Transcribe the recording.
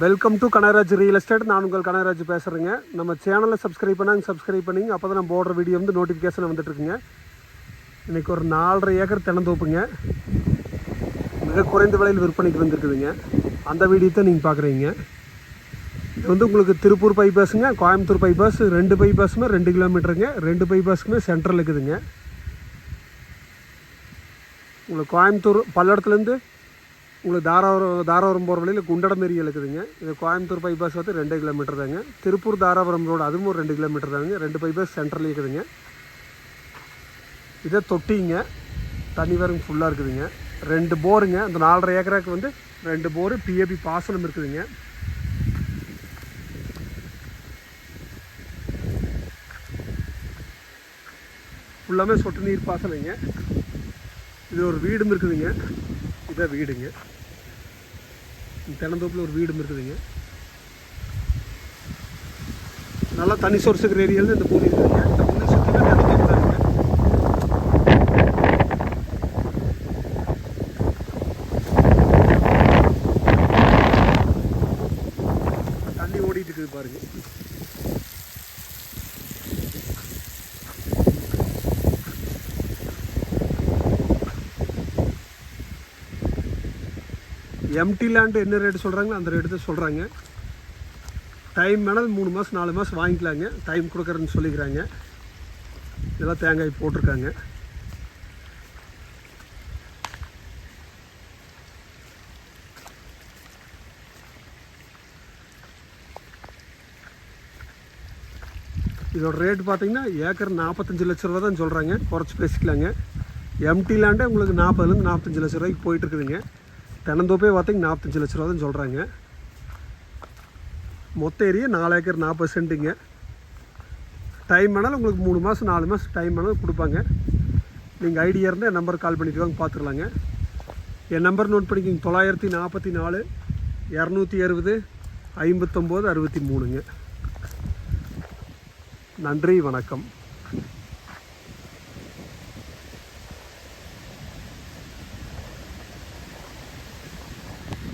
Welcome to Kanagaraj real estate நான் உங்கள் கனகராஜ் பேசுகிறேங்க நம்ம சேனலை சப்ஸ்கிரைப் பண்ணாங்க சப்ஸ்கிரைப் பண்ணிங்க. அப்போ தான் நம்ம போடுற வீடியோ வந்து நோட்டிஃபிகேஷன் வந்துட்டுருக்குங்க. இன்றைக்கி ஒரு நாலரை ஏக்கர் தினந்தோப்புங்க மிக குறைந்த விலையில் விற்பனைக்கு வந்திருக்குதுங்க. அந்த வீடியோ தான் நீங்கள் பார்க்குறீங்க இது வந்து உங்களுக்கு திருப்பூர் பைபாஸுங்க கோயம்புத்தூர் பைபாஸ் ரெண்டு பைபாஸுமே ரெண்டு கிலோமீட்டருங்க ரெண்டு பைபாஸுக்குமே சென்ட்ரல் இருக்குதுங்க. உங்களுக்கு கோயம்புத்தூர் பல்லடத்துலேருந்து உங்களுக்கு தாராபுரம் தாராபுரம் போகிற வழியில் குண்டடம் ஏரியா இருக்குதுங்க இது கோயம்புத்தூர் பைபாஸ் வந்து ரெண்டு கிலோமீட்டர் தாங்க. திருப்பூர் தாராபுரம் ரோடு அதுவும் ஒரு ரெண்டு கிலோமீட்டர் தாங்க. ரெண்டு பைபாஸ் சென்ட்ரல் இருக்குதுங்க இதே தொட்டிங்க. தண்ணி வரும் ஃபுல்லாக இருக்குதுங்க. ரெண்டு போருங்க. அந்த நாலரை ஏக்கராக்கு வந்து ரெண்டு போரு பிஏபி பாசனம் இருக்குதுங்க. ஃபுல்லாமே சொட்டு நீர் பாசனங்க. இது ஒரு வீடும் இருக்குதுங்க. இதான் வீடுங்க. இந்த தென்னந்தோப்பில் ஒரு வீடும் இருக்குதுங்க. நல்லா தண்ணி சோர்ஸ் இருக்கிற ஏரியாவில் இந்த பூமி இருக்குதுங்க. இந்த பூமி சுற்றியுமே தென்னந்தோப்பு தான் இருக்குங்க. தண்ணி ஓடிட்டு இருக்குது பாருங்கள் எம்டி லேண்டு என்ன ரேட்டு சொல்கிறாங்களோ அந்த ரேட்டு தான் சொல்கிறாங்க டைம் வேணால் மூணு மாதம் நாலு மாதம் வாங்கிக்கலாங்க. டைம் கொடுக்குறேன்னு சொல்லிக்கிறாங்க. இதெல்லாம் தேங்காய் போட்டிருக்காங்க. இதோட ரேட் பார்த்தீங்கன்னா ஏக்கர் நாற்பத்தஞ்சு லட்ச ரூபா தான் சொல்கிறாங்க குறைச்சி பேசிக்கலாங்க. எம்டி லேண்டே உங்களுக்கு நாற்பதுலேருந்து நாற்பத்தஞ்சு லட்ச ரூபாய்க்கு போயிட்டு இருக்குதுங்க. தென்னந்தோப்பே பார்த்தீங்கன்னா நாற்பத்தஞ்சு லட்ச ரூபா தான் சொல்கிறாங்க மொத்த ஏரியா நாலு ஏக்கர் நாற்பது சென்ட்டுங்க. டைம் வேணாலும் உங்களுக்கு மூணு மாதம் நாலு மாதம் டைம் வேணாலும் கொடுப்பாங்க. நீங்கள் ஐடியா இருந்தால் என் நம்பர் கால் பண்ணிட்டு வாங்க பார்த்துக்கலாங்க என் நம்பர் நோட் பண்ணிக்கோங்க தொள்ளாயிரத்தி நாற்பத்தி நாலு இரநூத்தி அறுபது ஐம்பத்தொம்போது அறுபத்தி மூணுங்க. நன்றி வணக்கம்.